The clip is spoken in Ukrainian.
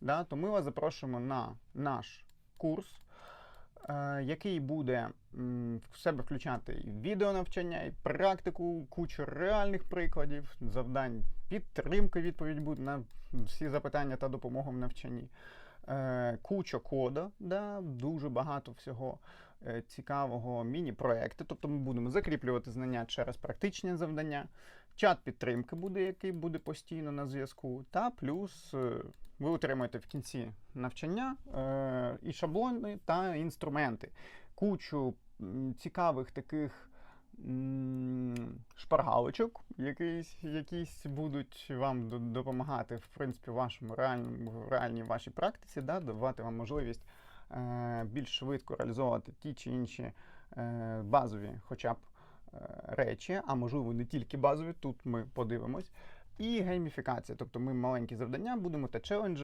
да, то ми вас запрошуємо на наш курс, е, який буде м, в себе включати і відеонавчання, і практику, кучу реальних прикладів, завдань, підтримки, відповідь буде на всі запитання та допомогу в навчанні. Е, куча кода, да, дуже багато всього е, цікавого міні-проекти. Тобто ми будемо закріплювати знання через практичні завдання. Чат підтримки буде, який буде постійно на зв'язку. Та плюс е, ви отримаєте в кінці навчання е, і шаблони та інструменти. Кучу цікавих таких шпаргалочок, якісь, якісь будуть вам допомагати в принципі вашому реальному реальній вашій практиці, да, давати вам можливість е, більш швидко реалізовувати ті чи інші е, базові, хоча б речі, а можливо не тільки базові, тут ми подивимось. І гейміфікація, тобто ми маленькі завдання будемо та челенджі